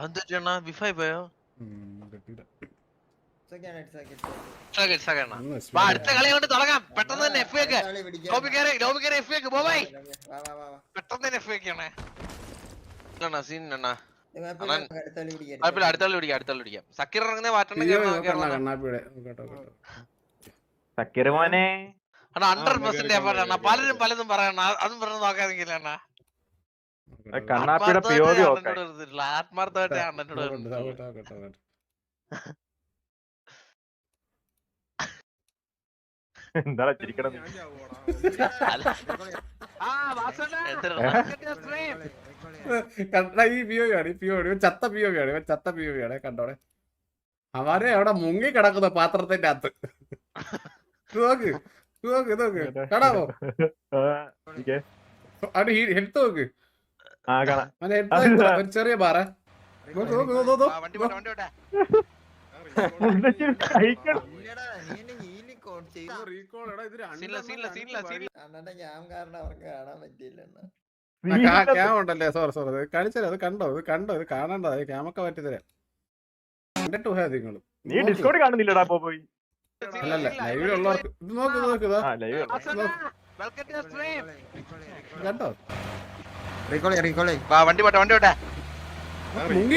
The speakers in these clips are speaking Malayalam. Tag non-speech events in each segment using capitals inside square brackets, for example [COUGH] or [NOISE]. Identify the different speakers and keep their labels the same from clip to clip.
Speaker 1: അതെന്താ വിഫായി പോയോ? അടുത്ത കളി കൊണ്ട് തുടങ്ങാം. പെട്ടെന്ന് തന്നെ എഫ്
Speaker 2: പിടിക്കാം.
Speaker 1: ലോബി കയറി ലോബി കയറി എഫ് വെക്ക് പോവായി. പെട്ടെന്ന് തന്നെ എഫ് വെക്കണേ ഇല്ലണ്ണാ സീൻ അണ്ണാ
Speaker 2: ഇത് കുഴപ്പമില്ല,
Speaker 1: അണ്ണൻ-
Speaker 2: നമുക്ക് അടുത്ത കളി പിടിക്കാം,
Speaker 1: കുഴപ്പമില്ല
Speaker 2: അടുത്ത
Speaker 1: അടുത്ത കളി പിടിക്കാം. സക്കീർ ഇറങ്ങുന്ന.
Speaker 3: സക്കീറ് മോനെ.
Speaker 1: അണ്ണാ ഹൺഡ്രഡ് പെർസെന്റ് എഫർട്ട് അണ്ണാ. പലരും. പലതും പറയണ. അതും പറഞ്ഞു നോക്കാതെങ്കിലും അണ്ണാ. ആത്മാർത്ഥമായിട്ട് അണ്ണനോട് ഇരുന്നിട്ടില്ല. ആത്മാർത്ഥമായിട്ട് ഞാൻ അണ്ണനോട്
Speaker 4: കേട്ടോ,
Speaker 1: ഇരുന്നിട്ടില്ല.
Speaker 4: കേട്ടോ, കേട്ടോ, കേട്ടോ.
Speaker 3: എന്താ ചിരിക്കണം
Speaker 2: ആ,
Speaker 1: എന്തിനാ?
Speaker 4: കണ്ടാ ഈ പിയോയാണ് ഈ പിയോ ഇവൻ ചത്ത പിയോയാണ് ഇവൻ ചത്ത പിയോയാണ് കണ്ടോടെ? അവരെ അവിടെ മുങ്ങി കിടക്കുന്ന പാത്രത്തിന്റെ അകത്ത്. നോക്ക് നോക്ക് നോക്ക്. കടാവോ അവിടെ ഹെൽത്ത് നോക്ക്. ഒരു ചെറിയ പാറ.
Speaker 2: ക്യാം കാരണം അവർക്ക് കാണാൻ പറ്റിയില്ല
Speaker 4: ക്യാമ ഉണ്ടല്ലേ? Sorry sorry. കാണിച്ചാലോ അത് കണ്ടോ? ഇത് കണ്ടോ? ഇത് കാണണ്ട. ക്യാമൊക്കെ പറ്റിത്തരാം തരാം. കണ്ടിട്ട് പോയാ നിങ്ങൾ
Speaker 3: നീ കാണുന്നില്ലടാ അപ്പൊ പോയി.
Speaker 4: അല്ലല്ല ലൈവിലുള്ളവർക്ക് ഇത് നോക്ക് ഇത് നോക്ക് കണ്ടോ?
Speaker 1: വണ്ടി പോട്ടെ വണ്ടി പോട്ടെ.
Speaker 4: മുങ്ങി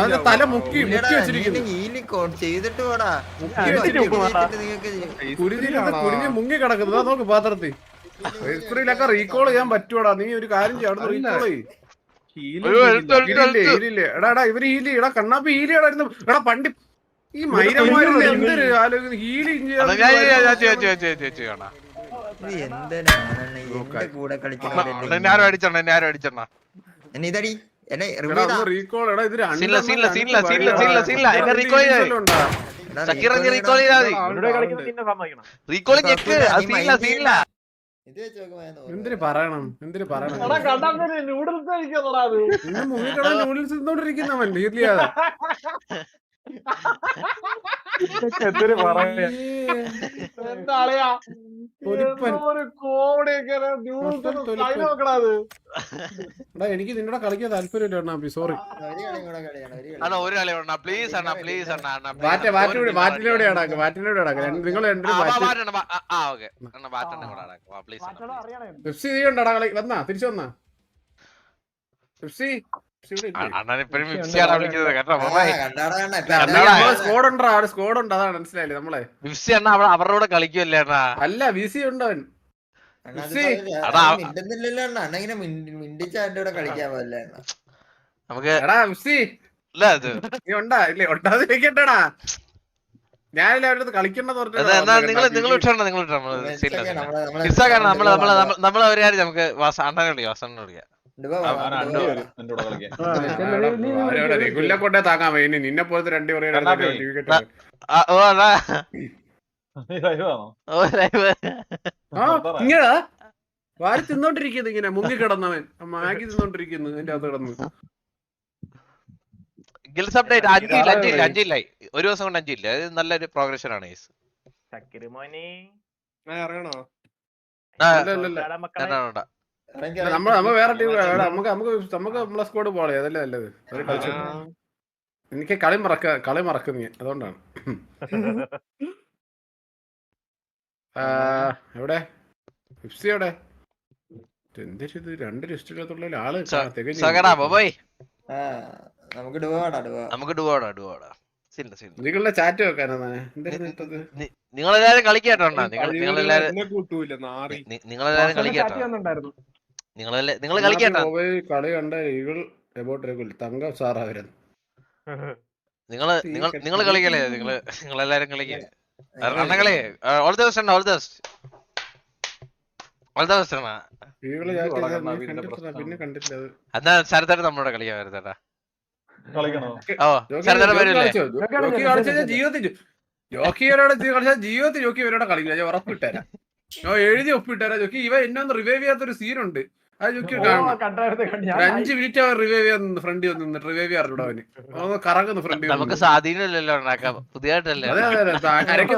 Speaker 4: അതിന്റെ തല മുക്കി മുക്കി വെച്ചിരിക്കുന്നു.
Speaker 2: ചെയ്തിട്ട് പോടാ.
Speaker 4: മുങ്ങി കിടക്കുന്നത്. നോക്ക് പാത്രത്തിൽ. ഹിസ്റ്ററിയിലൊക്കെ റീകോൾ ചെയ്യാൻ പറ്റുവാടാ? നീ ഒരു കാര്യം ചെയ്യ റീകോൾ ചെയ്യ്. എടാ ഇവർ ഹീലി എടാ കണ്ണാപ്പി ഹീലിയാടായിരുന്നു എടാ പണ്ടി ഈ മൈരന്മാരിൽ എന്തൊരു ആലോചിക്കുന്നു. റീകോൾ എടാ ഇത്
Speaker 1: റീകോളിംഗ്
Speaker 2: ഇത് വെച്ച്.
Speaker 4: എന്തിന് പറയണം? എന്തിനു പറയണം?
Speaker 3: നൂഡിൽസ് കഴിക്കുന്നടാ അത്.
Speaker 4: ഇന്ന് മുങ്ങിക്കട നൂഡിൽസ് തിന്നോണ്ടിരിക്കുന്നവൻ ഹീലിയാതെ
Speaker 3: എന്തിനു പറയാ?
Speaker 5: എന്താ
Speaker 4: എനിക്ക് നിന്നോട് കളിക്കാൻ താല്പര്യമില്ല അണ്ണാപ്പി സോറി.
Speaker 1: അണ്ണാ ഒരു കളി അണ്ണാ പ്ലീസ് അണ്ണാ പ്ലീസ് അണ്ണാ അണ്ണാ
Speaker 4: അടാക്ക് നിങ്ങൾ
Speaker 1: ആ, ഓക്കേ. അണ്ണാ കൂടെ അടാക്ക്. വാ പ്ലീസ്
Speaker 4: പെപ്സി നീ ഉണ്ടടാ കളി. വന്നാ തിരിച്ചു വന്നാ. പെപ്സി നമ്മളെ നമ്മളെ
Speaker 1: അവരുടെ കൂടെ കളിക്കുമല്ലേ
Speaker 4: അല്ല ബിസി ഉണ്ടോ? ഉണ്ട്? അവൻ
Speaker 2: അണ്ണാ, അത്
Speaker 4: ഉസ്സി.
Speaker 2: പറഞ്ഞില്ല.
Speaker 1: അതാ.
Speaker 2: അത് മിണ്ടുന്നില്ലല്ലോ അണ്ണാ. അണ്ണാ മിണ്ടി- മിണ്ടിച്ചാ എന്റെ കളിക്കാൻ പോകല്ലേ അണ്ണാ.
Speaker 1: നമുക്ക്
Speaker 4: എടാ പെപ്സി
Speaker 1: ഇല്ല
Speaker 4: നീ ഉണ്ടാ? ഇല്ലേ ഉണ്ടാതിരിക്കണ്ടടാ ഞാനില്ല അവരുടെ അടുത്ത് കളിക്കണ്ടെന്ന്
Speaker 1: അത് നിങ്ങൾ നിങ്ങൾ വിട്ടണം നിങ്ങൾ
Speaker 2: മെച്ചൊക്കെ നമ്മളെ- നമ്മളെ-
Speaker 1: നമ്മൾ നമ്മൾ നമ്മളെ-
Speaker 2: നമ്മൾ
Speaker 1: നമ്മളെ ഒരു നമുക്ക് വാസ- അണ്ണനെ വിളിക്കാം വിളിക്കാം.
Speaker 4: രഘുല്ല കൊണ്ടേ താങ്ങാൻ വയ്യ. നിന്നെ പോലത്തെ രണ്ടു ഇങ്ങനാ വാരി തിന്നോണ്ടിരിക്കുന്നു ഇങ്ങനെ മുങ്ങി കിടന്നവൻ. മാഗി തിന്നോണ്ടിരിക്കുന്നു എന്റെ അകത്ത് കിടന്നു.
Speaker 1: ഗിൽസ് അപ്ഡേറ്റ് അഞ്ചില്ല അഞ്ചില്ല അഞ്ചില്ലായി ഒരു ദിവസം കൊണ്ട് അഞ്ചില്ല. അത് നല്ലൊരു പ്രോഗ്രഷൻ ആണ് ഗൈസ്
Speaker 3: സക്കീറ് മോനെ.
Speaker 6: അറിയണോ
Speaker 4: വേറെ ടീം നമുക്ക് നമുക്ക് നമുക്ക് നമ്മളെ സ്കോഡ് പോളെ അതല്ലേ നല്ലത്. എനിക്ക് കളി മറക്ക കളി മറക്കുന്നു ഞാൻ. അതുകൊണ്ടാണ്. [LAUGHS] ആ, എവിടെ? ഫിഫ്സി എവിടെ? എന്താ ഇത്? രണ്ട് ലിസ്റ്റിനകത്തുള്ള
Speaker 2: ആൾ നമുക്ക്
Speaker 1: നമുക്ക് ഡുവോടാ ഡുവോടാ
Speaker 4: നിങ്ങളുടെ ചാറ്റ്
Speaker 1: നിങ്ങളെല്ലാരും കളിക്കാട്ടോ അണ്ണാ. നിങ്ങൾ നിങ്ങളെല്ലാരും നിങ്ങളെല്ലാരും കളിക്കാട്ടോ. നിങ്ങളെല്ലാം നിങ്ങൾ കളിക്കാട്ടോ.
Speaker 4: മൊബൈൽ കളി കണ്ട ഈഗിൾ എബോട്ട് രഘുൽ തങ്കം സാറാ വരുന്നത്
Speaker 1: നിങ്ങൾ നിങ്ങൾ നിങ്ങൾ കളിക്കല്ലേ നിങ്ങൾ നിങ്ങളെല്ലാരും കളിക്കുക കളി ഓൾ ദ ബെസ്റ്റ് അണ്ണ all the best all the best അണ്ണ.
Speaker 4: ഈഗിൾ ചാറ്റ് ചെയ്താ നീ കണ്ടിട്ടില്ല പിന്നെ കണ്ടിട്ടില്ല അത്.
Speaker 1: എന്നാ ശരത്തേട്ട് നമ്മളോട് കളിക്കാൻ വരുന്നേട്ടാ
Speaker 3: കളിക്കണോ?
Speaker 1: ഓ
Speaker 4: ജോക്കി-
Speaker 1: ശരത്തേട്ട്
Speaker 4: ജോക്കി
Speaker 1: വരില്ലേ
Speaker 4: കളിച്ചോ? ജോക്കി കളിച്ച? ജീവിതത്തിൽ ജീവിതത്തിൽ ജോക്കി ഇവരോടെ കളിക്കില്ല. ഞാൻ ഉറപ്പിട്ടേരാ. ഞാൻ എഴുതി ഒപ്പിട്ടേരാ ജോക്കി. ഇവ എന്നെ ഒന്ന് റിവൈവ് ചെയ്യാത്തൊരു സീനുണ്ട് അത് ഒരു അഞ്ച് മിനിറ്റ് അവർ റിവൈവ് ചെയ്യാൻ ഫ്രണ്ട് വന്ന് റിവൈവ് ചെയ്യാറുണ്ട് അവന്. ഒന്ന് കറങ്ങുന്നു ഫ്രണ്ട്
Speaker 1: നമുക്ക് സ്വാധീനമില്ലല്ലോ പുതിയതായിട്ടല്ലേ?
Speaker 4: അതെ അതെ അതെ. കരയ്ക്ക്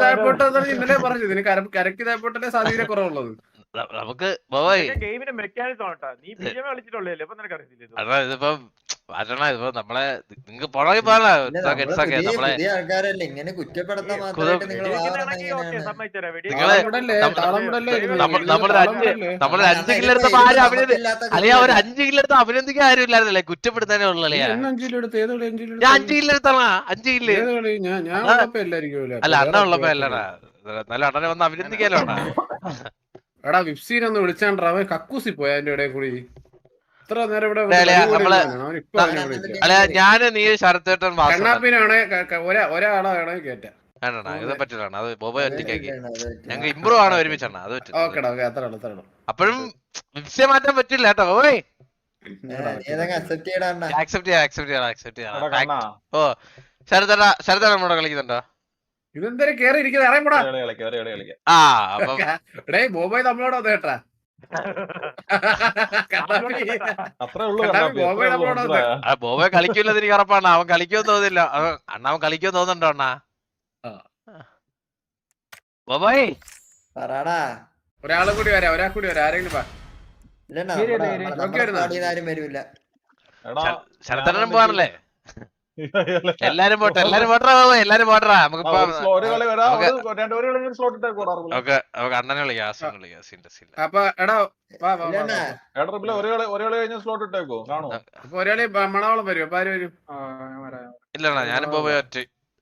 Speaker 4: ഇന്നലെ പറഞ്ഞത് ഇതിന് കര- കരയ്ക്ക് താഴ്പോട്ടല്ലേ സ്വാധീന കുറവുള്ളത്
Speaker 1: നമുക്ക്
Speaker 3: ഗെയിമിന്റെ മെക്കാനിസം ആട്ടാ നീ ബിജെപി കളിച്ചിട്ടുള്ളേ അപ്പൊ നിനക്ക് അറിയില്ലേ?
Speaker 1: അതാ ഇതിപ്പം നമ്മളെ നിങ്ങക്ക് പുറകെ നമ്മളൊരു അഞ്ച് കില്ലെടുത്തപ്പോ ആരും ഒരു അഞ്ച് കില്ലെടുത്ത് അഭിനന്ദിക്കാൻ ആരും ഇല്ലായിരുന്നല്ലേ കുറ്റപ്പെടുത്താനേ ഉള്ളു
Speaker 4: നീ
Speaker 1: അളിയ
Speaker 4: എന്നെ അഞ്ച് കിലോ എടുത്ത് ഏത് കളി അഞ്ച് കിലോ
Speaker 1: ഞാൻ? അഞ്ച് കില്ലെടുത്താ അഞ്ച് കില്ല് അല്ല അണ്ണ ഉള്ളപ്പോ അല്ലടാ. നല്ല അണ്ണനെ വന്ന് അഭിനന്ദിക്കാലോ അണ്ണാ? [LAUGHS]
Speaker 4: എടാ വിപ്സീനൊന്ന് വിളിച്ചാണ്ടാ അവൻ കക്കൂസി പോയ അതിന്റെ ഇടയിൽ കൂടി. ഇത്ര നേരം ഇവിടെ
Speaker 1: ഞാൻ നീ ശരത്തേട്ടൻ കണ്ണാപ്പിനാണ്
Speaker 4: കണ്ണാപ്പിനാണെ ക- ക- ഒരാ ഒരാളെ വേണേ കേറ്റ.
Speaker 1: ഇത് അത് ഒറ്റയ്ക്കാക്കി. ഞങ്ങൾക്ക് ഇമ്പ്രൂവ് ആണ് ഒരുമിച്ചാണ്. അത് പറ്റും അപ്പോഴും വിപ്സിയെ മാറ്റാൻ പറ്റില്ല കേട്ടോ ഓയ്
Speaker 2: ഏതൊക്കെ അക്സെപ്റ്റ് ചെയ്യടാ
Speaker 1: ആക്സെപ്റ്റ് ചെയ്യാം ആക്സെപ്റ്റ് ചെയ്യാം ആക്സെപ്റ്റ്
Speaker 3: എടാ,
Speaker 1: ചെയ്യാം ഓ ശരത്തേട്ടാ ശരത്തേട്ടാ നമ്മുടെ കളിക്കുന്നുണ്ടോ?
Speaker 4: ഇതെന്തായാലും കേറി ഇരിക്കുന്നത്
Speaker 3: കളിക്കാം, കളിക്കാം.
Speaker 1: അപ്പം [LAUGHS]
Speaker 4: എടേ ബോബോയ് നമ്മളോട് വന്ന് കേട്ടാ. [LAUGHS]
Speaker 3: അത്രേ ഉള്ളൂ
Speaker 4: കണ്ണാ, ബോബെ
Speaker 1: കളിക്കൂലെന്ന് എനിക്ക് ഉറപ്പാണ്. അവൻ കളിക്കുമെന്ന് തോന്നില്ല അണ്ണ അവൻ കളിക്കുമെന്ന് തോന്നുന്നുണ്ടോ അണ്ണാ?
Speaker 4: ആ.
Speaker 1: ബോബോയ്
Speaker 2: പറടാ.
Speaker 4: ഒരാളും കൂടി വരാം ഒരാൾ കൂടി വരാം. ആരെങ്കിലും വാ.
Speaker 2: ഇല്ലണ്ണാ
Speaker 3: ശരി,
Speaker 2: നമ്മടെ-
Speaker 3: ശരി.
Speaker 2: നമ്മടെ
Speaker 4: നോക്കി വരുന്നോ?
Speaker 2: squad ന്ന് ആരും വരൂല
Speaker 3: എടാ,
Speaker 1: ശരത്തേട്ടനും പോകാനല്ലേ. എല്ലാരും പോട്ടെ എല്ലാരും പോട്ടറാ എല്ലാരും പോട്ടറാ നമുക്ക് അണ്ണനെ വിളിക്കാം വിളിക്കാം
Speaker 4: അപ്പൊ എടാ മണവളം വരും അപ്പൊ ആര് വരും?
Speaker 1: ഇല്ലണ്ണ ഞാനും ബോബോയ് ഒറ്റ.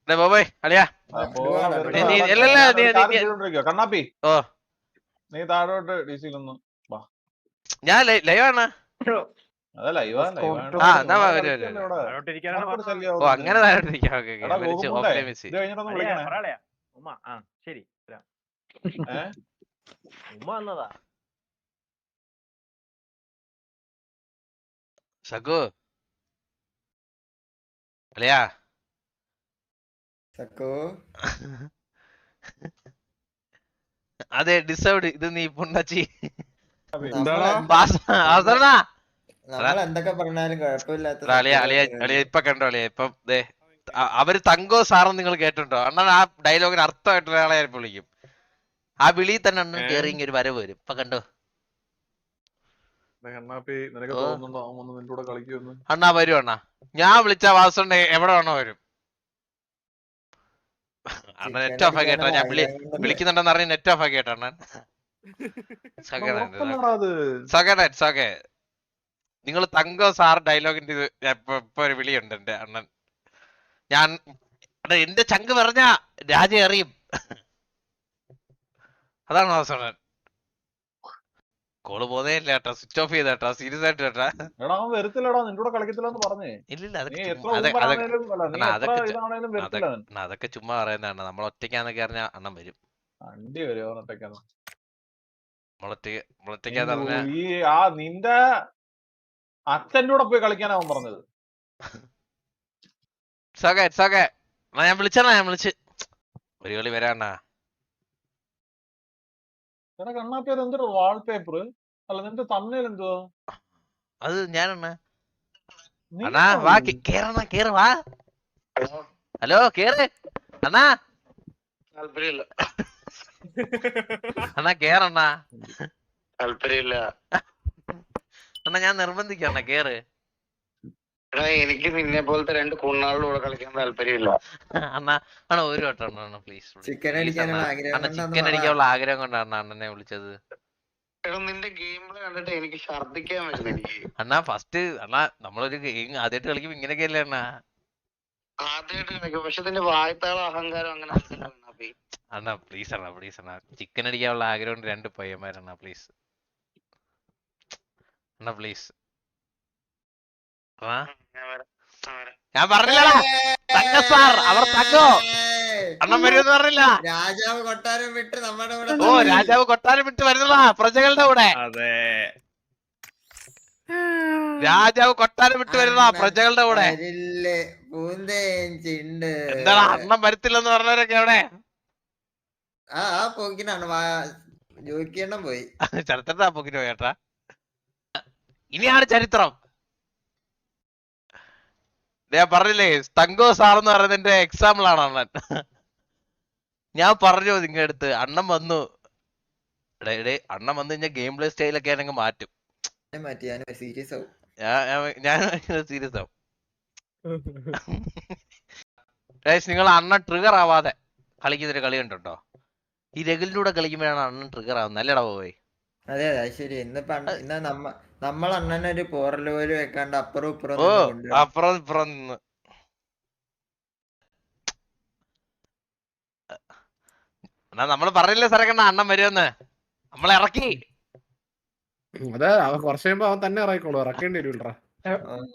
Speaker 1: ഡേ ബോബോയ് അളിയാ.
Speaker 3: അപ്പോ
Speaker 2: ഒരുപാട്
Speaker 1: നീ-
Speaker 3: ഞാൻ ഒരു
Speaker 1: നീ-
Speaker 3: കാര്യം
Speaker 1: നീ-
Speaker 3: ചെയ്തോണ്ടിരിക്കുവാ. കണ്ണാപ്പി.
Speaker 1: ഓ.
Speaker 3: നീ താഴോട്ട് ഡി സിയിലൊന്ന്
Speaker 1: ഞാൻ ലൈവാണ് [LAUGHS] അങ്ങനെ
Speaker 3: ശരി? ഉമ്മ വന്നതാ.
Speaker 2: ചക്കോ
Speaker 1: അതെ ഡിസേർവ്ഡ്. ഇത് നീ പുണ്ണച്ചി.
Speaker 6: എന്താടാ?
Speaker 1: ഇപ്പൊ കണ്ടോ അളിയ ഇപ്പം ദേ അവർ തങ്കോ സാറെന്ന് നിങ്ങൾ കേട്ടിട്ടുണ്ടോ? അണ്ണൻ ആ ഡയലോഗിന് അർത്ഥമായിട്ട് ഒരാളെ ആയിരിക്കും വിളിക്കും. ആ വിളിയിൽ തന്നെ അണ്ണൻ കേറി ഒരു വരവ് വരും. ഇപ്പൊ കണ്ടോ? അണ്ണാ വരും അണ്ണാ. ഞാൻ വിളിച്ച വാസുണ്ട് എവിടെ വേണോ വരും. അണ്ണൻ നെറ്റ് ഓഫ് ആക്കി കേട്ടോ. ഞാൻ വിളി വിളിക്കുന്നുണ്ടെന്ന് അറിഞ്ഞ് നെറ്റ് ഓഫ് ആക്കി കേട്ടോ അണ്ണൻ. [LAUGHS]
Speaker 3: ഉറക്കല്ലടാ അത്?
Speaker 1: സകേ നിങ്ങൾ തങ്കോ സാർ ഡയലോഗിന്റെ ഇത് ഇപ്പൊ ഒരു വിളിയുണ്ട് എന്റെ അണ്ണൻ. ഞാൻ എന്റെ ചങ്ക് പറഞ്ഞ രാജ അറിയും അതാണ് അവസരം കോൾ പോതേ ഇല്ല കേട്ടോ സ്വിച്ച് ഓഫ് ചെയ്ത കേട്ടോ സീരിയസ് ആയിട്ട് കേട്ടാ.
Speaker 3: എടാ അവൻ വരത്തില്ലടാ നിന്റെ കൂടെ കളിക്കത്തില്ലെന്ന് പറഞ്ഞേ.
Speaker 1: ഇല്ലില്ല അതൊക്കെ അതൊക്കെ അണ്ണാ, അണ്ണാ, ചുമ്മാ പറയുന്നതാണ് നമ്മൾ ഒറ്റയ്ക്കാന്നൊക്കെ അറിഞ്ഞ അണ്ണൻ വരും.
Speaker 3: അണ്ടി വരും ഒറ്റയ്ക്കാന്ന്.
Speaker 1: നമ്മളൊറ്റയ്ക്ക് നമ്മളൊറ്റയ്ക്കാന്ന് പറഞ്ഞാ
Speaker 3: ഈ ആ നിന്റെ അച്ഛന്റെ കൂടെ പോയി കളിക്കാനാ അവൻ പറഞ്ഞത്.
Speaker 1: സോക്കെ സോക്കെ ഞാൻ വിളിച്ചാ ഞാൻ വിളിച്ച്. ഒരു കളി വരാണ്ടാ.
Speaker 3: എടാ കണ്ണാപ്പി അത് എന്തൊരു വാൾപേപ്പർ അല്ല നിന്റെ തമ്മിൽ എന്തുവാ?
Speaker 1: അത് ഞാനണ്ണ അണ്ണാ വാ കേറണ കേറ് വാ. ഹലോ കേറ്. അണ്ണാ.
Speaker 7: താല്പര്യമില്ല.
Speaker 1: അണ്ണാ കേറണ്ണാ.
Speaker 7: താല്പര്യമില്ല.
Speaker 1: അണ്ണാ ഞാൻ നിർബന്ധിക്കണ കേറ്.
Speaker 7: എടാ എനിക്ക് നിന്നെ പോലത്തെ രണ്ട് കുണ്ണാളുടെ കൂടെ കളിക്കാൻ താല്പര്യമില്ല.
Speaker 1: അണ്ണാ അണ്ണാ ഒരു വട്ടം അണ്ണാ പ്ലീസ്
Speaker 2: ചിക്കൻ അടിക്കാനുള്ള ആഗ്രഹം
Speaker 1: അണ്ണാ ചിക്കൻ അടിക്കാനുള്ള ആഗ്രഹം കൊണ്ടാണ് അണ്ണനെ വിളിച്ചത്.
Speaker 7: എടാ നിന്റെ ഗെയിം പ്ലേ കണ്ടിട്ട് എനിക്ക് ഛർദിക്കാൻ വരുന്നു എനിക്ക്.
Speaker 1: അണ്ണാ ഫസ്റ്റ് അണ്ണാ നമ്മളൊരു ഗെയിം ആദ്യമായിട്ട് കളിക്കുമ്പോ ഇങ്ങനെയൊക്കെയല്ലേ അണ്ണാ?
Speaker 7: ആദ്യമായിട്ട് കളിക്കും പക്ഷെ നിന്റെ വായത്താള അഹങ്കാരം അങ്ങനെ
Speaker 1: അണ്ണാ please Anna please Anna chicken അടിക്കാനുള്ള ആഗ്രഹം രണ്ട് പയ്യന്മാരണ്ണാ പ്ലീസ് അണ്ണാ പ്ലീസ്
Speaker 7: ഞാൻ
Speaker 1: പറഞ്ഞില്ലടാ. തങ്ക സാർ അവർ തങ്കോ.
Speaker 2: അണ്ണം
Speaker 1: അണ്ണൻ വരുമെന്ന് പറഞ്ഞില്ല.
Speaker 2: രാജാവ് കൊട്ടാരം വിട്ട് നമ്മുടെ കൂടെ
Speaker 1: ഓ രാജാവ് കൊട്ടാരം വിട്ട് വരുന്നതാ പ്രജകളുടെ കൂടെ.
Speaker 6: അതെ.
Speaker 1: രാജാവ് കൊട്ടാരം വിട്ട് വരുന്നതാ പ്രജകളുടെ കൂടെ. എന്താ അണ്ണം വരത്തില്ലെന്ന് പറഞ്ഞവരൊക്കെ എവിടെ?
Speaker 2: ആ പോക്കിനാണ്. വാ ജോയിക്കെണ്ണം പോയി. [LAUGHS]
Speaker 1: ചരത്തട്ടാ പോക്കിന് പോയേട്ടാ ഇനിയാണ് ചരിത്രം. ഞാൻ പറഞ്ഞില്ലേ തങ്കോ സാർ എന്ന് പറയുന്നതിന്റെ എക്സാമ്പിൾ ആണ് അണ്ണൻ. ഞാൻ പറഞ്ഞു നിങ്ങളുടെ അടുത്ത് അണ്ണൻ വന്നു. അണ്ണൻ വന്നു കഴിഞ്ഞാൽ ഗെയിം പ്ലേ സ്റ്റൈലൊക്കെ ആണെങ്കിൽ മാറ്റും.
Speaker 2: ഞാൻ സീരിയസ് ആവും.
Speaker 1: നിങ്ങൾ അണ്ണൻ ട്രിഗർ ആവാതെ കളിക്കുന്നൊരു കളി കണ്ടുണ്ടോ ഈ രഗിലിലൂടെ കളിക്കുമ്പോഴാണ് അണ്ണൻ ട്രിഗർ ആവുന്നത്. അല്ലേടാ പോയി
Speaker 2: അതെ അതെ ശരി ഇന്നിപ്പോ അണ്ണ- നമ്മ നമ്മൾ അണ്ണനെ ഒരു പോറൽ പോലും വെക്കാണ്ട് അപ്പുറം ഇപ്പുറം
Speaker 1: ഓ അപ്പുറം ഇപ്പുറം നിന്ന്. എന്നാ നമ്മൾ പറഞ്ഞില്ലേ സാറേ അണ്ണൻ വരുമെന്ന്? നമ്മളെ ഇറക്കി.
Speaker 4: അതെ അവൻ കുറച്ച് കഴിയുമ്പോ അവൻ തന്നെ ഇറക്കിക്കോളൂ ഇറക്കേണ്ടി
Speaker 2: ഉം.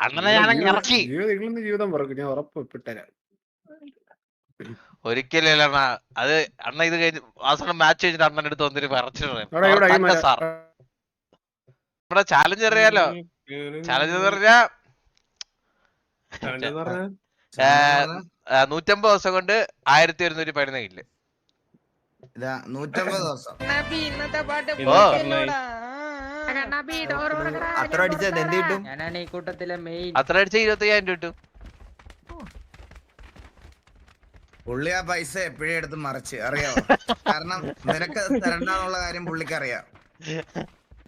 Speaker 1: അണ്ണനെ ഞാൻ ഇറക്കി.
Speaker 4: ജീവിതം ജീവിതം പറക്കും ഞാൻ ഉറപ്പ് ഇപ്പിട്ടരാം
Speaker 1: ഒരിക്കലും അത് അണ്ണ ഇത് കഴിഞ്ഞ് അവസാനം മാച്ച് കഴിഞ്ഞിട്ട് അണ്ണൻ അടുത്ത് വന്നിട്ട് പറഞ്ഞു സാർ നമ്മുടെ ചാലഞ്ച് അറിയാലോ? ചാലഞ്ച് എന്ന് പറഞ്ഞാ നൂറ്റമ്പത് ദിവസം കൊണ്ട് ആയിരത്തി ഒരുന്നൂറ്റി പതിനൊന്ന് കില്ല്
Speaker 8: നൂറ്റമ്പത് ദിവസം.
Speaker 2: അത്ര അടിച്ചാൽ എന്ത് കിട്ടും?
Speaker 1: അത്ര അടിച്ച ഇരുപത്തി അയ്യായിരം രൂപ കിട്ടും.
Speaker 8: പുള്ളി ആ പൈസ എപ്പോഴും എടുത്ത് മറിച്ച്? അറിയാമോ കാരണം നിനക്ക് തരണ്ടെന്നുള്ള കാര്യം പുള്ളിക്ക് അറിയാം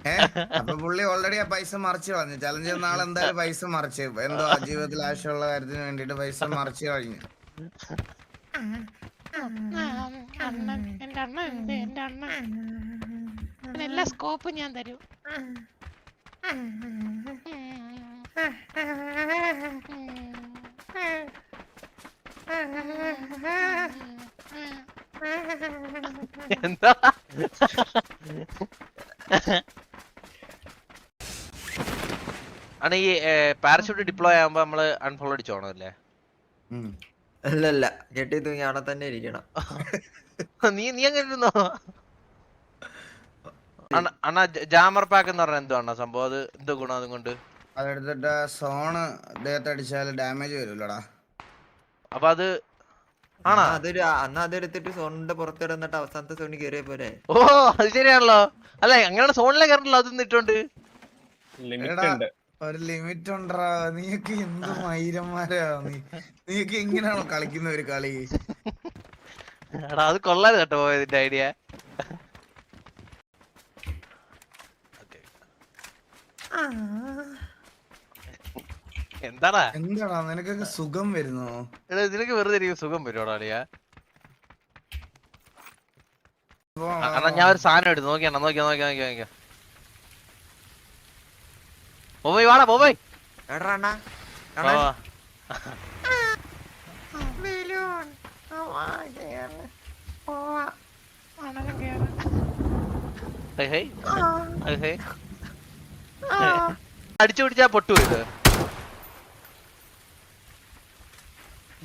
Speaker 8: ഏ? അപ്പൊ പുള്ളി ഓൾറെഡി ആ പൈസ മറിച്ച് കളഞ്ഞു. ചലഞ്ച് നാളെ എന്തായാലും പൈസ മറിച്ച്. എന്തോ ജീവിതത്തിൽ ആവശ്യമുള്ള കാര്യത്തിന് വേണ്ടിട്ട് പൈസ മറിച്ച് കഴിഞ്ഞു
Speaker 9: എല്ലാ സ്കോപ്പും ഞാൻ തരും. [LAUGHS]
Speaker 1: എന്താ? ആണ് ഈ പാരഷൂട്ട് ഡിപ്ലോയ് ആകുമ്പോ നമ്മൾ അൺഫോളോ അടിച്ചോണം അല്ലേ
Speaker 8: അല്ലല്ല
Speaker 2: അല്ല അല്ല കെട്ടി തൂങ്ങി അവിടെ തന്നെ ഇരിക്കണം. [LAUGHS]
Speaker 1: നീ നീ അങ്ങനെ ഇരുന്നോ? അണ്ണ- ജാമർ പാക്ക് എന്ന് പറഞ്ഞ എന്തോ അണ്ണാ സംഭവം? അത് എന്തോ ഗുണം അതും കൊണ്ട്.
Speaker 8: അതെടുത്തിട്ട് സോണ് ദേഹത്തടിച്ചാൽ ഡാമേജ് വരുമല്ലോടാ.
Speaker 1: അപ്പൊ അത് ആണാ?
Speaker 2: അതൊരു അന്ന് അതെടുത്തിട്ട് സോണിന്റെ പുറത്തിടന്നിട്ട് അവസാനത്തെ സോണി കേറിയ പോലെ
Speaker 1: ഓ അത് ശരിയാണല്ലോ. അല്ല അങ്ങനെ സോണിലെ കയറണല്ലോ അതൊന്നും ഇട്ടോണ്ട്
Speaker 6: ലിമിറ്റ് ഉണ്ട്.
Speaker 8: ഒരു ലിമിറ്റ് ഉണ്ടറാ നീയൊക്കെ എന്ത് മൈരന്മാരാ. നീ നീയൊക്കെ എങ്ങനെയാണോ കളിക്കുന്ന ഒരു കളി?
Speaker 1: എടാ അത് കൊള്ളാതെ കേട്ടോ ഇതിന്റെ ഐഡിയ. എന്താടാ?
Speaker 8: എന്താടാ നിനക്കൊക്കെ സുഖം വരുന്നു?
Speaker 1: എടാ നിനക്ക് വെറുതെ എനിക്ക് സുഖം വരുവാടാ അളിയാ? അണ്ണാ ഞാൻ ഒരു സാധനം എടുത്തു നോക്കി അണ്ണാ നോക്കി നോക്കി നോക്കി നോക്കി. ബോബൈ വാടാ ബോബൈ
Speaker 2: എടാ അണ്ണാ
Speaker 1: അടിച്ചു പിടിച്ചാ പൊട്ടു ഇത്?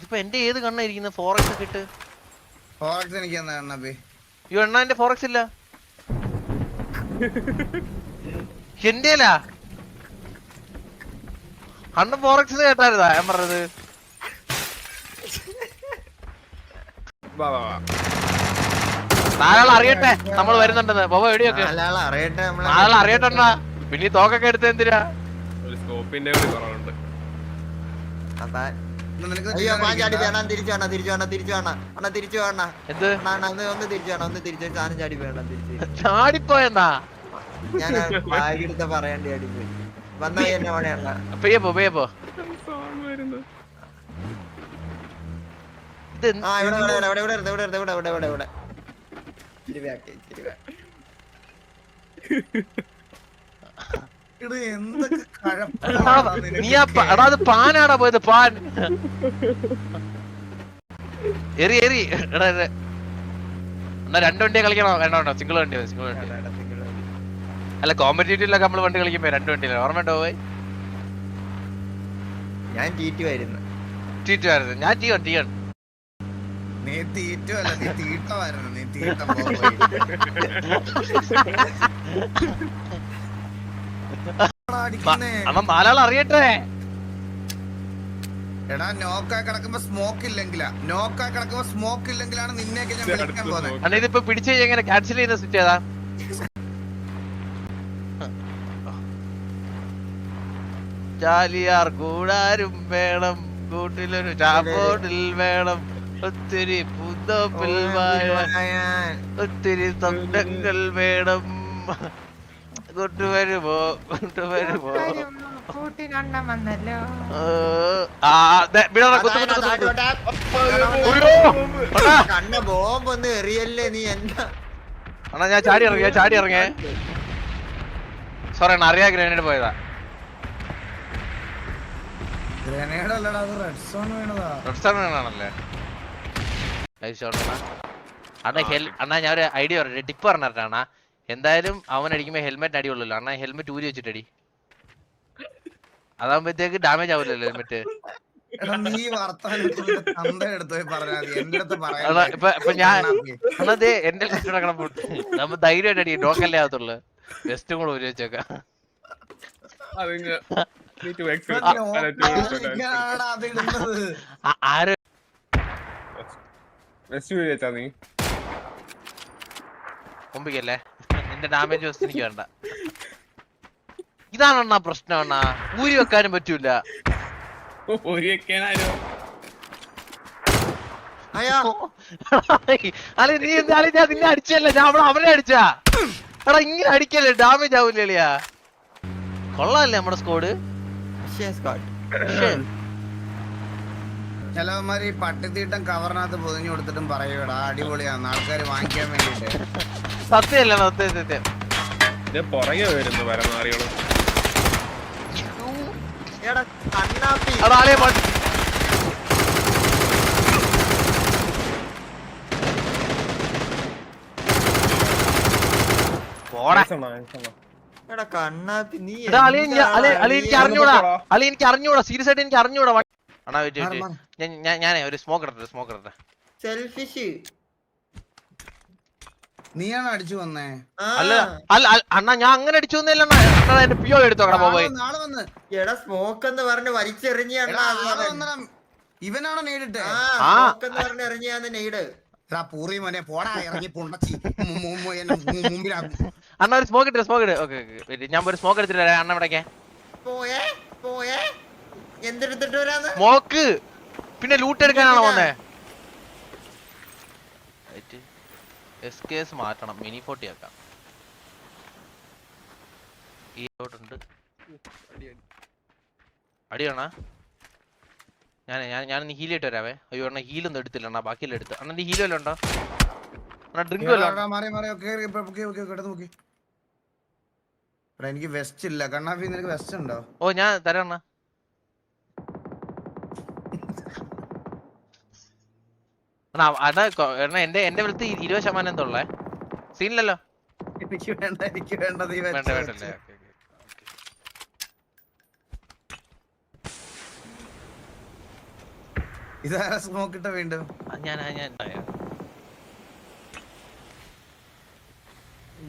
Speaker 1: ഇതിപ്പോ എന്റെ ഏത് കണ്ണാ ഇരിക്കുന്നത് ഫോറക്സ് ഒക്കെ ഇട്ട്.
Speaker 8: ഫോറക്സ് എനിക്ക്
Speaker 1: ഈ എണ്ണ എന്റെ ഫോറക്സ് ഇല്ല. എന്റെലാ? അണ്ണൻ ഫോറക്സ് കേട്ടായിരുന്നാ? ഞാൻ പറഞ്ഞത്.
Speaker 6: വാ വാ വാ.
Speaker 1: നാലാൾ അറിയട്ടെ. നമ്മൾ വരുന്നുണ്ടെന്ന്. ബോബ എവിടെയൊക്കെ?
Speaker 2: നാലാളെ അറിയട്ടെ നമ്മളെ.
Speaker 1: നാലാൾ അറിയട്ടെ അണ്ണാ. പിന്നെ ഈ തോക്കൊക്കെ എടുത്ത് എന്തിനാ?
Speaker 6: ഒരു സ്കോപ്പിന്റെ
Speaker 8: അതാ.
Speaker 2: അയ്യോ പാൻ ചാടി വേണം തിരിച്ചു വേണം തിരിച്ചു വേണം തിരിച്ചു വേണം. അണ്ണാ തിരിച്ചു വേണം.
Speaker 1: എന്ത്?
Speaker 2: അണ്ണാ ഒന്ന് ഒന്ന് തിരിച്ചു വേണം ഒന്ന് തിരിച്ചു. സാധനം ചാടി വേണം തിരിച്ച്.
Speaker 1: ചാടിപ്പോയെന്നാ?
Speaker 2: ഞാൻ ബാഗ് എടുത്ത പറയേണ്ടി ചാടിപ്പോയി വന്ന എന്നെ പണിയണ്ട
Speaker 1: പെയ്യപ്പോ പെയ്യപ്പോ
Speaker 2: ആ ഇവിടെ ഇവിടെ ഇവിടെ ഇവിടെ ഇവിടെ ഇവിടെ ഇവിടെ ഇവിടെ ഇവിടെ ഇവിടെ. ഇച്ചിരി
Speaker 1: നീ എടാ അത് പാനാടാ പോയത് പാൻ. എറി എറി. എടാ. എന്നാ രണ്ട് വണ്ടിയെ കളിക്കണോ? വേണ്ട വേണ്ട സിംഗിൾ വണ്ടി. സിംഗിൾ വണ്ടി. അല്ല കോമ്പറ്റേറ്റീവിലൊക്കെ നമ്മൾ വണ്ടി കളിക്കുമ്പോ രണ്ട് വണ്ടിയില്ല? ഓർമ്മയുണ്ടോ പോയി?
Speaker 2: ഞാൻ ടീറ്റു ആയിരുന്നു.
Speaker 1: ടീറ്റു ആയിരുന്നു. ഞാൻ ടീ ടീ
Speaker 8: നീ തീറ്റോ അല്ല നീ തീട്ടമായിരുന്നു നീ തീട്ട [LAUGHS]
Speaker 1: അമ്മ അറിയട്ടെ.
Speaker 8: എടാ സ്മോക്ക് സ്മോക്ക് ഞാൻ വിളിക്കാൻ പോകുന്നത്.
Speaker 1: ചാലിയാർ വേണം. കൂട്ടിലൊരു ചാപ്പോട്ടിൽ വേണം. ഒത്തിരി പുതപ്പിൽ ഒത്തിരി തന്തങ്ങൾ വേണം. കൊണ്ടുവരുമോ? കൊണ്ടുവരുമോ?
Speaker 9: കൂട്ടിനണ്ണം വന്നല്ലോ.
Speaker 1: ആ ദേ, വിടടാ, കുത്ത്, കുത്ത്, കുത്ത്, കുത്ത്. ഉയ്യോ, അണ്ണാ,
Speaker 2: കണ്ണ ബോംബ് ഒന്ന് എറിയല്ലേ നീ എന്താ?
Speaker 1: അണ്ണാ ഞാൻ ചാടി ഇറങ്ങി ഞാൻ ചാടി ഇറങ്ങേ. സോറി അണ്ണാ അറിയാ ഗ്രനേഡ് പോയതാ.
Speaker 8: ഗ്രനേഡ് അല്ലടാ അത് റെഡ് സോൺ വീണതാ.
Speaker 1: റെഡ് shot അണ്ണാ. അണ്ണാ ഞാൻ ഒരു ഐഡിയ പറഞ്ഞു ടിപ്പ് പറഞ്ഞിട്ടാ അണ്ണാ. എന്തായാലും അവൻ അടിക്കുമ്പോ ഹെൽമെറ്റ് അടിയുള്ളല്ലോ അണ്ണാ ഹെൽമെറ്റ് ഊരി വെച്ചിട്ടടി. അതാകുമ്പോഴത്തേക്ക് ഡാമേജ് ആവില്ലല്ലോ ഹെൽമെറ്റ്
Speaker 8: എടാ നീ വർത്താനം തന്ത എടുത്ത് പോയി പറഞ്ഞാൽ മതി. എന്റെ അടുത്ത്
Speaker 1: അണ്ണാ ഇപ്പൊ ഇപ്പൊ ഞാൻ അണ്ണാ ദേ എന്റെ ലിസ്റ്റ് കിടക്കണം നമ്മ ധൈര്യമായിട്ട് അടി ഡോക്കല്ലേ ആകത്തുള്ളു. വെസ്റ്റും കൂടെ ഊരി വെച്ചേക്കാം. ആര്?
Speaker 6: Video വെച്ചാ നീ.
Speaker 1: കൊമ്പിക്കല്ലേ? നിന്റെ ഡാമേജ് വെസ്റ്റ് എനിക്ക് വേണ്ട. ഇതാണ് അണ്ണാ പ്രശ്നം അണ്ണാ. ഊരി വെക്കാനും പറ്റൂല.
Speaker 6: ഒരു വെക്കാനാരോ
Speaker 2: അയ്യാ
Speaker 1: അല്ലെ നീ എന്തായാലും ഞാൻ നിന്നെ അടിച്ചല്ല ഞാൻ അവനെ അടിച്ചാ എടാ ഇങ്ങനെ അടിക്കല്ലേ? ഡാമേജ് ആവൂലേ കൊള്ളാല്ലേ നമ്മുടെ സ്കോഡ്
Speaker 8: ചിലവന്മാര് ഈ പട്ടിത്തീട്ടം കവറിനകത്ത് പൊതിഞ്ഞു കൊടുത്തിട്ടും പറയൂടാ അടിപൊളിയാന്ന്. ആൾക്കാർ വാങ്ങിക്കാൻ വേണ്ടിട്ട്.
Speaker 1: സത്യമല്ല സത്യം സത്യം.
Speaker 6: ഇത് പുറകെ വരുന്നു പരമാറികളും.
Speaker 1: അറിഞ്ഞൂടാ. അളി എനിക്ക് അറിഞ്ഞൂടാ. സീരിയസ് ആയിട്ട് എനിക്ക് അറിഞ്ഞൂടാ. അണ്ണാ വെയിറ്റ് വെയിറ്റ് ഞാൻ ഞാൻ ഞാനേ ഒരു സ്മോക്ക് ഇടട്ടെ സ്മോക്ക് ഇടട്ടെ
Speaker 2: സെൽഫിഷ്
Speaker 8: നീയാണ് അടിച്ചു വന്നേ?
Speaker 1: അല്ല അല്ല അണ്ണാ ഞാൻ അങ്ങനെ അടിച്ചു വന്നില്ല അണ്ണാ. എന്റെ പിയോ എടുത്തോക്കടാ
Speaker 8: നാളെ
Speaker 1: പോയി.
Speaker 8: വന്ന്, നാളെ വന്ന്.
Speaker 2: എടാ സ്മോക്ക് എന്ന് പറഞ്ഞ് വലിച്ചെറിഞ്ഞ.
Speaker 8: ഇവനാണോ
Speaker 2: ആ. സ്മോക്ക് എന്ന് പറഞ്ഞ് എറിഞ്ഞാന്ന് നെയ്ഡ്
Speaker 8: എടാ പൂറി മോനെ പോടാ ഇറങ്ങി പുണ്ടച്ചി. മു- മു- മു- എന്നെ മു-
Speaker 1: അണ്ണാ ഒരു സ്മോക്ക് ഇട്ട് സ്മോക്ക് ഇട്ട് ഓക്കെ ഞാൻ ഒരു സ്മോക്ക് എടുത്തിട്ട് വരാം. അണ്ണ ഇവിടേക്ക്.
Speaker 2: പോയേ പോയേ. എന്തെടുത്തിട്ട് വരാന്ന്?
Speaker 1: മോക്ക്. പിന്നെ ലൂട്ട് എടുക്കാനാണോ വന്നേ? എസ് കെ എസ് മാറ്റണം. മിനി ഫോർട്ടി ആക്കാം. ഈ ഉണ്ട് അടിയാണ? ഞാൻ ഞാൻ ഞാൻ ഹീൽ ഇട്ട് വരാവേ. അയ്യോ അണ്ണാ ഹീലൊന്നും എടുത്തില്ല. അണ്ണാ ബാക്കിയെല്ലാം എടുത്ത്. അണ്ണന്റെ ഹീൽ വല്ലതും ഉണ്ടോ? അണ്ണാ ഡ്രിങ്ക് വല്ലതും
Speaker 8: എനിക്ക് വെസ്റ്റ് ഇല്ല. കണ്ണാഫി നിനക്ക് വെസ്റ്റ് ഉണ്ടോ?
Speaker 1: ഓ ഞാൻ തരാം അണ്ണാ അണ്ണാ എന്റെ എന്റെ വെളുത്ത് ഇരുപത് ശതമാനം എന്തുള്ളേ? സീനില്ലല്ലോ.
Speaker 8: എനിക്ക് വേണ്ട എനിക്ക് വേണ്ട നീ
Speaker 1: വേണ്ട വേണ്ടല്ലേ.
Speaker 8: ഇതാരാ സ്മോക്ക് ഇട്ട വീണ്ടും.
Speaker 1: ഞാൻ ഞാൻ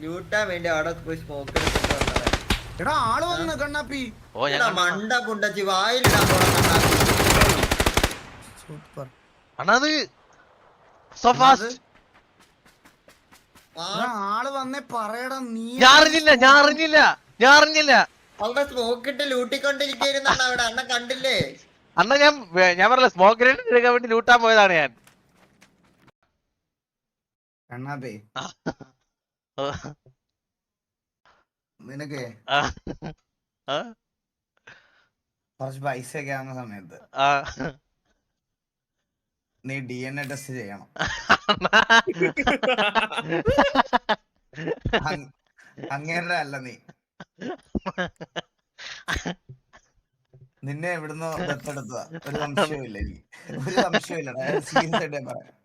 Speaker 2: ലൂട്ടാൻ വേണ്ടി അവിടെ പോയി സ്മോക്ക്
Speaker 8: എടാ ആൾ വന്നു കണ്ണാപ്പി
Speaker 1: ഓ ഞാൻ.
Speaker 2: മണ്ട പുണ്ടച്ചി വായിലിടാൻ
Speaker 8: സൂപ്പർ.
Speaker 1: അണ്ണാ
Speaker 8: ആൾ വന്നേ പറയടാ നീ
Speaker 1: ഞാൻ അറിഞ്ഞില്ല ഞാൻ അറിഞ്ഞില്ല ഞാൻ അറിഞ്ഞില്ല.
Speaker 2: അവിടെ സ്മോക്ക് ഇട്ട് ലൂട്ടിക്കൊണ്ടിരിക്കുന്നതാണ് അവിടെ അണ്ണ കണ്ടില്ലേ?
Speaker 1: അണ്ണാ ഞാൻ വേ- ഞാൻ പറഞ്ഞില്ല സ്മോക്ക് ഗ്രനേഡ് എടുക്കാൻ വേണ്ടി ലൂട്ടാൻ പോയതാണ് ഞാൻ.
Speaker 8: കണ്ണാപ്പി
Speaker 1: ഓ,
Speaker 8: നിനക്ക് കുറച്ച് പൈസ ഒക്കെ ആവുന്ന സമയത്ത്.
Speaker 1: ആ.
Speaker 8: നീ ഡി എൻ എ ടെസ്റ്റ് ചെയ്യണം. അങ്ങേരുടെ അല്ല നീ. നിന്നെ എവിടുന്നോ ദത്തെടുത്തതാ. ഒരു സംശയമില്ല എനിക്ക്. ഒരു സംശയവും ഇല്ല. ആയിട്ട് പറയാം.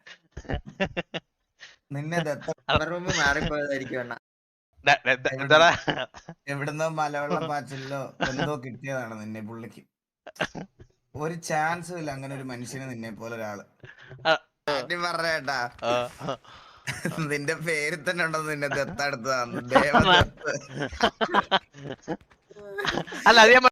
Speaker 8: നിന്നെ ദത്ത
Speaker 2: റൂമിൽ മാറിപ്പോയതായിരിക്കും
Speaker 1: എന്താടാ?
Speaker 8: എവിടുന്നോ മലവെള്ളം പാച്ചിലോ എന്തോ കിട്ടിയതാണ് നിന്നെ പുള്ളിക്ക്. ഒരു ചാൻസും ഇല്ല. അങ്ങനെ ഒരു മനുഷ്യന് നിന്നെ പോലെ
Speaker 1: ഒരാൾ.
Speaker 8: പറയട്ടാ പറഞ്ഞേട്ടാ നിന്റെ പേര് തന്നെ ഉണ്ടോ നിന്നെ ദത്തെടുത്തതാന്ന് ദേവദത്ത്.
Speaker 1: അല്ല അത് ഞാൻ